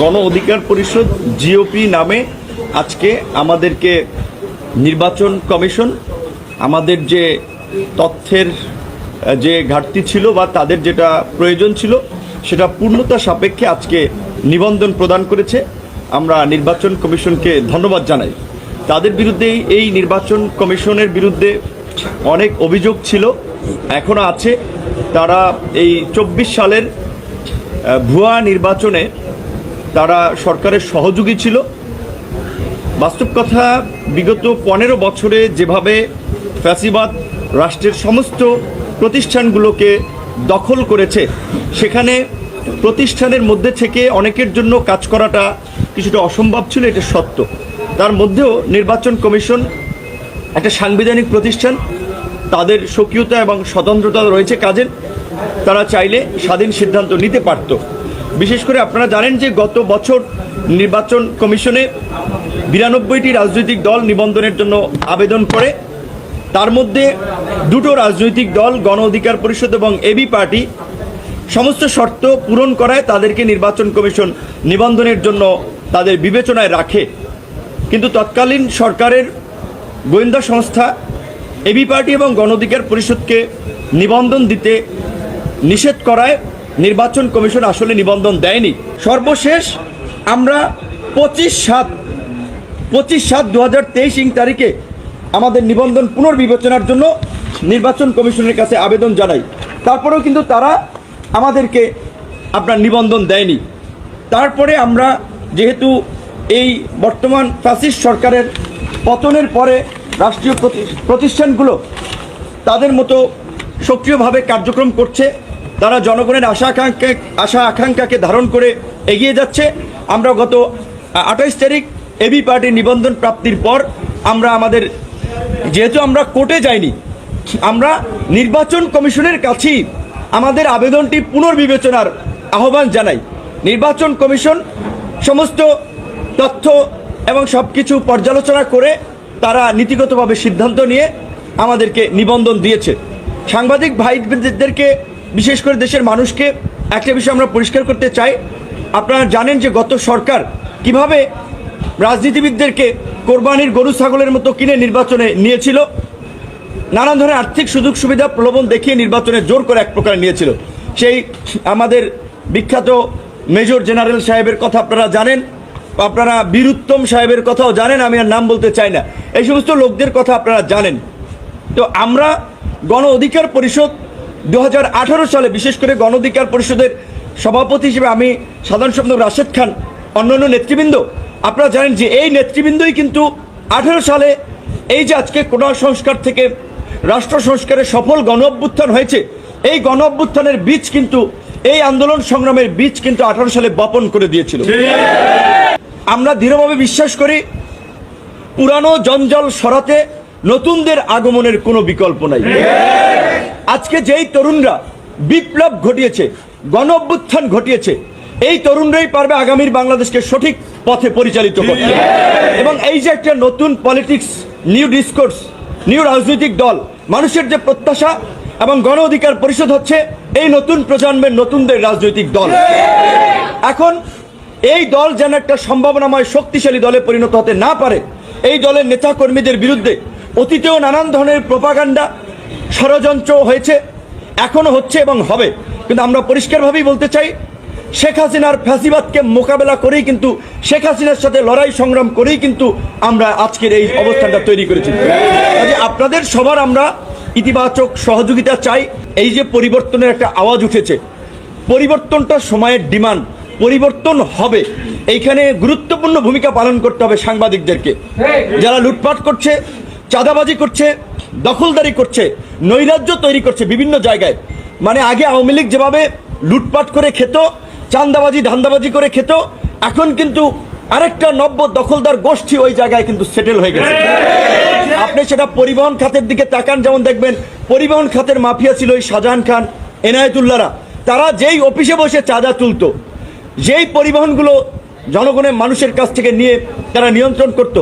গণ অধিকার পরিষদ জিওপি নামে আজকে আমাদেরকে নির্বাচন কমিশন, আমাদের যে তথ্যের যে ঘাটতি ছিল বা তাদের যেটা প্রয়োজন ছিল, সেটা পূর্ণতা সাপেক্ষে আজকে নিবন্ধন প্রদান করেছে। আমরা নির্বাচন কমিশনকে ধন্যবাদ জানাই। তাদের বিরুদ্ধে এই নির্বাচন কমিশনের বিরুদ্ধে অনেক অভিযোগ ছিল এখনও আছে। তারা এই চব্বিশ সালের ভুয়া নির্বাচনে তারা সরকারের সহযোগী ছিল। বাস্তব কথা, বিগত পনেরো বছরে যেভাবে ফ্যাসিবাদ রাষ্ট্রের সমস্ত প্রতিষ্ঠানগুলোকে দখল করেছে, সেখানে প্রতিষ্ঠানের মধ্যে থেকে অনেকের জন্য কাজ করাটা কিছুটা অসম্ভব ছিল, এটা সত্য। তার মধ্যেও নির্বাচন কমিশন একটা সাংবিধানিক প্রতিষ্ঠান, তাদের স্বকীয়তা এবং স্বতন্ত্রতা রয়েছে কাজের, তারা চাইলে স্বাধীন সিদ্ধান্ত নিতে পারত। বিশেষ করে আপনারা জানেন যে গত বছর নির্বাচন কমিশনে বিরানব্বইটি রাজনৈতিক দল নিবন্ধনের জন্য আবেদন করে। তার মধ্যে দুটো রাজনৈতিক দল, গণ অধিকার পরিষদ এবং এবি পার্টি, সমস্ত শর্ত পূরণ করায় তাদেরকে নির্বাচন কমিশন নিবন্ধনের জন্য তাদের বিবেচনায় রাখে। কিন্তু তৎকালীন সরকারের গোয়েন্দা সংস্থা, এবি পার্টি এবং গণ অধিকার পরিষদকে নিবন্ধন দিতে নিষেধ করায়। নির্বাচন কমিশন আসলে নিবন্ধন দেয়নি। সর্বশেষ আমরা পঁচিশ সাত পঁচিশ সাত দু হাজার তেইশ ইং তারিখে আমাদের নিবন্ধন পুনর্বিবেচনার জন্য নির্বাচন কমিশনের কাছে আবেদন জানাই। তারপরেও কিন্তু তারা আমাদেরকে আপনার নিবন্ধন দেয়নি। তারপরে আমরা যেহেতু এই বর্তমান ফ্যাসিস্ট সরকারের পতনের পরে রাষ্ট্রীয় প্রতি- প্রতিষ্ঠানগুলো তাদের মতো সক্রিয়ভাবে কার্যক্রম করছে তারা জনগণের আশা আকাঙ্ক্ষা, আশা আকাঙ্ক্ষাকে ধারণ করে এগিয়ে যাচ্ছে। আমরা গত আঠাইশ তারিখ এবি পার্টির নিবন্ধন প্রাপ্তির পর আমরা আমাদের, যেহেতু আমরা কোর্টে যাইনি, আমরা নির্বাচন কমিশনের কাছেই আমাদের আবেদনটি পুনর্বিবেচনার আহ্বান জানাই। নির্বাচন কমিশন সমস্ত তথ্য এবং সব কিছু পর্যালোচনা করে তারা নীতিগতভাবে সিদ্ধান্ত নিয়ে আমাদেরকে নিবন্ধন দিয়েছে। সাংবাদিক ভাইদেরকে বিশেষ করে দেশের মানুষকে একটা বিষয় আমরা পরিষ্কার করতে চাই। আপনারা জানেন যে গত সরকার কীভাবে রাজনীতিবিদদেরকে কোরবানির গরু, ছাগলের মতো কিনে নির্বাচনে নিয়েছিল, নানান ধরনের আর্থিক সুযোগ সুবিধা, প্রলোভন দেখিয়ে নির্বাচনে জোর করে এক প্রকার নিয়েছিল। সেই আমাদের বিখ্যাত মেজর জেনারেল সাহেবের কথা আপনারা জানেন, আপনারা বীরুত্তম সাহেবের কথাও জানেন, আমি আর নাম বলতে চাই না। এই সমস্ত লোকদের কথা আপনারা জানেন। তো আমরা গণ অধিকার পরিষদ দু হাজার আঠারো সালে বিশেষ করে গণ অধিকার পরিষদের সভাপতি হিসেবে আমি সাধারণ সম্পাদক রাশেদ খান, অন্যান্য নেতৃবৃন্দ, আপনারা জানেন যে এই নেতৃবৃন্দই কিন্তু আঠেরো সালে এই যে আজকে কোন সংস্কার থেকে রাষ্ট্র সংস্কারের সফল গণ অভ্যুত্থান হয়েছে, এই গণ অভ্যুত্থানের বীজ কিন্তু, এই আন্দোলন সংগ্রামের বীজ কিন্তু আঠারো সালে বপন করে দিয়েছিল। আমরা দৃঢ়ভাবে বিশ্বাস করি, পুরানো জঞ্জাল সরাতে নতুনদের আগমনের কোনো বিকল্প নাই। আজকে যেই তরুণরা বিপ্লব ঘটিয়েছে গণ অভ্যুত্থান ঘটিয়েছে, এই তরুণরাই পারবে আগামীর বাংলাদেশকে সঠিক পথে পরিচালিত করতে। এবং এই যে একটা নতুন পলিটিক্স নিউ ডিসকোর্স নিউ রাজনৈতিক দল, মানুষের যে প্রত্যাশা এবং গণ অধিকার পরিষদ হচ্ছে, এই নতুন প্রজন্মের নতুনদের রাজনৈতিক দল। এখন এই দল যেন একটা সম্ভাবনাময় শক্তিশালী দলে পরিণত হতে না পারে, এই দলের নেতাকর্মীদের বিরুদ্ধে অতীতেও নানান ধরনের প্রপাগান্ডা ষড়যন্ত্র হয়েছে এখনও হচ্ছে এবং হবে। কিন্তু আমরা পরিষ্কারভাবেই বলতে চাই, শেখ হাসিনার ফ্যাসিবাদকে মোকাবেলা করেই কিন্তু, শেখ হাসিনার সাথে লড়াই সংগ্রাম করেই কিন্তু আমরা আজকের এই অবস্থানটা তৈরি করেছি। কাজে আপনাদের সবার আমরা ইতিবাচক সহযোগিতা চাই। এই যে পরিবর্তনের একটা আওয়াজ উঠেছে, পরিবর্তনটা সময়ের ডিমান্ড, পরিবর্তন হবে। এইখানে গুরুত্বপূর্ণ ভূমিকা পালন করতে হবে সাংবাদিকদেরকে। যারা লুটপাট করছে চাঁদাবাজি করছে, দখলদারি করছে, নৈরাজ্য তৈরি করছে বিভিন্ন জায়গায়। মানে আগে আওয়ামী লীগ যেভাবে লুটপাট করে খেত চান্দাবাজি ধান্দাবাজি করে খেত, এখন কিন্তু আরেকটা নব্য দখলদার গোষ্ঠী ওই জায়গায় কিন্তু সেটেল হয়ে গেছে। আপনি সেটা পরিবহন খাতের দিকে তাকান, যেমন দেখবেন পরিবহন খাতের মাফিয়া ছিল ওই শাহজাহান খান, এনায়েতুল্লাহরা। তারা যেই অফিসে বসে চাঁদা তুলতো, যেই পরিবহনগুলো জনগণের মানুষের কাছ থেকে নিয়ে তারা নিয়ন্ত্রণ করত।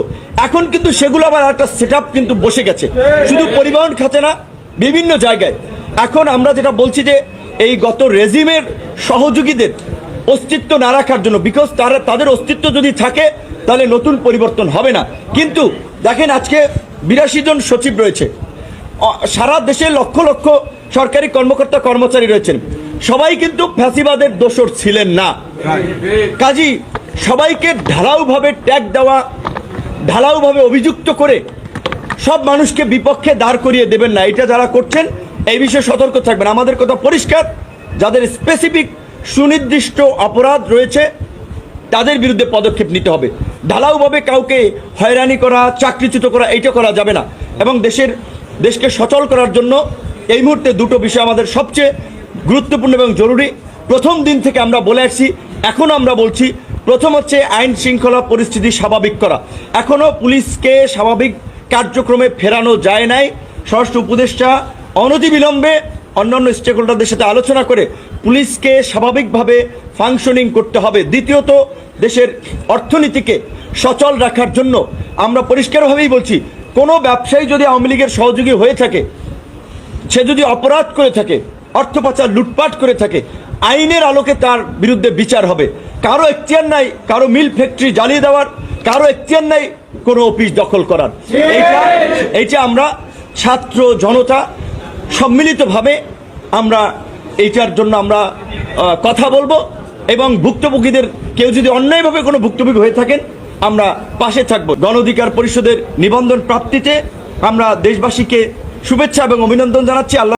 এখন কিন্তু সেগুলো আবার একটা সেট কিন্তু বসে গেছে। শুধু পরিবহন খাতে না বিভিন্ন জায়গায়। এখন আমরা যেটা বলছি যে এই গত রেজিমের সহযোগীদের অস্তিত্ব না রাখার জন্য বিকজ তারা তাদের অস্তিত্ব যদি থাকে তাহলে নতুন পরিবর্তন হবে না। কিন্তু দেখেন আজকে বিরাশি জন সচিব রয়েছে। সারা দেশে লক্ষ লক্ষ সরকারি কর্মকর্তা কর্মচারী রয়েছেন। সবাই কিন্তু ফ্যাসিবাদের দোষর ছিলেন না। কাজী সবাইকে ঢালাওভাবে ট্যাগ দেওয়া ঢালাওভাবে অভিযুক্ত করে সব মানুষকে বিপক্ষে দাঁড় করিয়ে দেবেন না। এটা যারা করছেন, এই বিষয়ে সতর্ক থাকবেন। আমাদের কথা পরিষ্কার, যাদের স্পেসিফিক সুনির্দিষ্ট অপরাধ রয়েছে, তাদের বিরুদ্ধে পদক্ষেপ নিতে হবে। ঢালাওভাবে কাউকে হয়রানি করা, চাকরিচ্যুত করা, এইটা করা যাবে না। এবং দেশের, দেশকে সচল করার জন্য এই মুহূর্তে দুটো বিষয় আমাদের সবচেয়ে গুরুত্বপূর্ণ এবং জরুরি। প্রথম দিন থেকে আমরা বলে আসছি এখনও আমরা বলছি প্রথম হচ্ছে আইন শৃঙ্খলা পরিস্থিতি স্বাভাবিক করা। এখনও পুলিশকে স্বাভাবিক কার্যক্রমে ফেরানো যায় নাই। স্বরাষ্ট্র উপদেষ্টা অনতিবিলম্বে অন্যান্য স্টেক হোল্ডারদের সাথে আলোচনা করে পুলিশকে স্বাভাবিকভাবে ফাংশনিং করতে হবে। দ্বিতীয়ত, দেশের অর্থনীতিকে সচল রাখার জন্য আমরা পরিষ্কারভাবেই বলছি, কোনো ব্যবসায়ী যদি আওয়ামী লীগের সহযোগী হয়ে থাকে, সে যদি অপরাধ করে থাকে, অর্থ পাচার লুটপাট করে থাকে, আইনের আলোকে তার বিরুদ্ধে বিচার হবে। কারও এখতিয়ার নাই, কারও মিল ফ্যাক্টরি জ্বালিয়ে দেওয়ার, কারও এখতিয়ার নাই, কোনো অফিস দখল করার। এইটা এইটা আমরা ছাত্র জনতা সম্মিলিতভাবে আমরা এইটার জন্য আমরা কথা বলব এবং ভুক্তভোগীদের কেউ যদি অন্যায়ভাবে কোনো ভুক্তভোগী হয়ে থাকেন, আমরা পাশে থাকব। গণ অধিকার পরিষদের নিবন্ধন প্রাপ্তিতে আমরা দেশবাসীকে শুভেচ্ছা এবং অভিনন্দন জানাচ্ছি। আল্লাহ